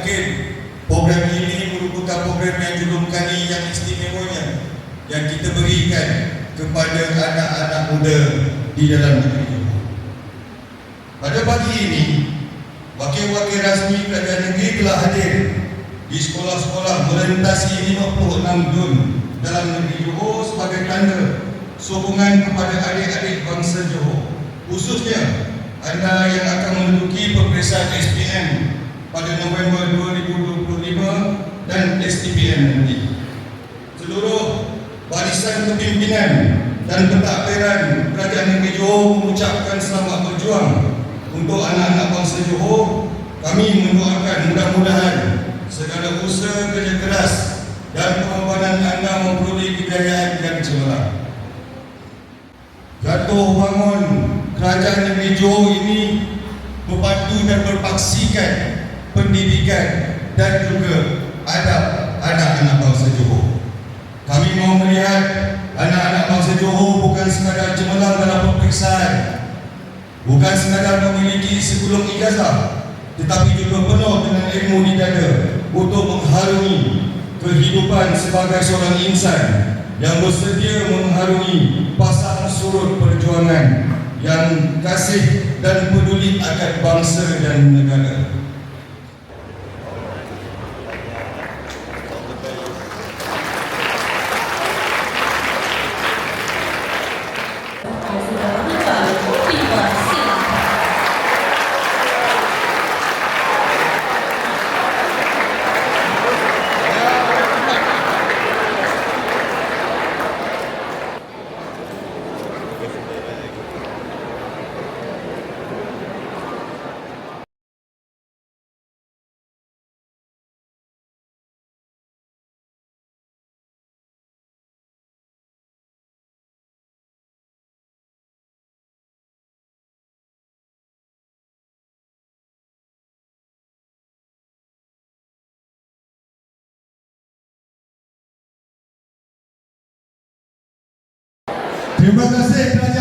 mungkin program ini merupakan program yang julung kali yang istimewanya yang kita berikan kepada anak-anak muda di dalam negeri Johor. Pada pagi ini, wakil-wakil rasmi kerajaan negeri telah hadir di sekolah-sekolah melintasi 56 dun dalam negeri Johor sebagai tanda sokongan kepada adik-adik bangsa Johor. Khususnya anda yang akan menduduki peperiksaan SPM pada November 2025 dan STPM nanti. Seluruh barisan kepimpinan dan pentadbiran Kerajaan Negeri Johor mengucapkan selamat berjuang untuk anak-anak bangsa Johor. Kami mendoakan mudah-mudahan segala usaha kerja keras dan pengorbanan anda memperoleh kejayaan yang cemerlang. Jatuh bangun kerajaan negeri Johor ini membantu dan berpaksikan pendidikan dan juga adab anak-anak bangsa Johor. Kami mahu melihat anak-anak bangsa Johor bukan sekadar cemerlang dalam peperiksaan, bukan sekadar memiliki segulung ijazah, tetapi juga penuh dengan ilmu di dada untuk mengharungi kehidupan sebagai seorang insan yang bersedia mengharungi pasang surut perjuangan yang kasih dan peduli akan bangsa dan negara. Terima kasih kerajaan.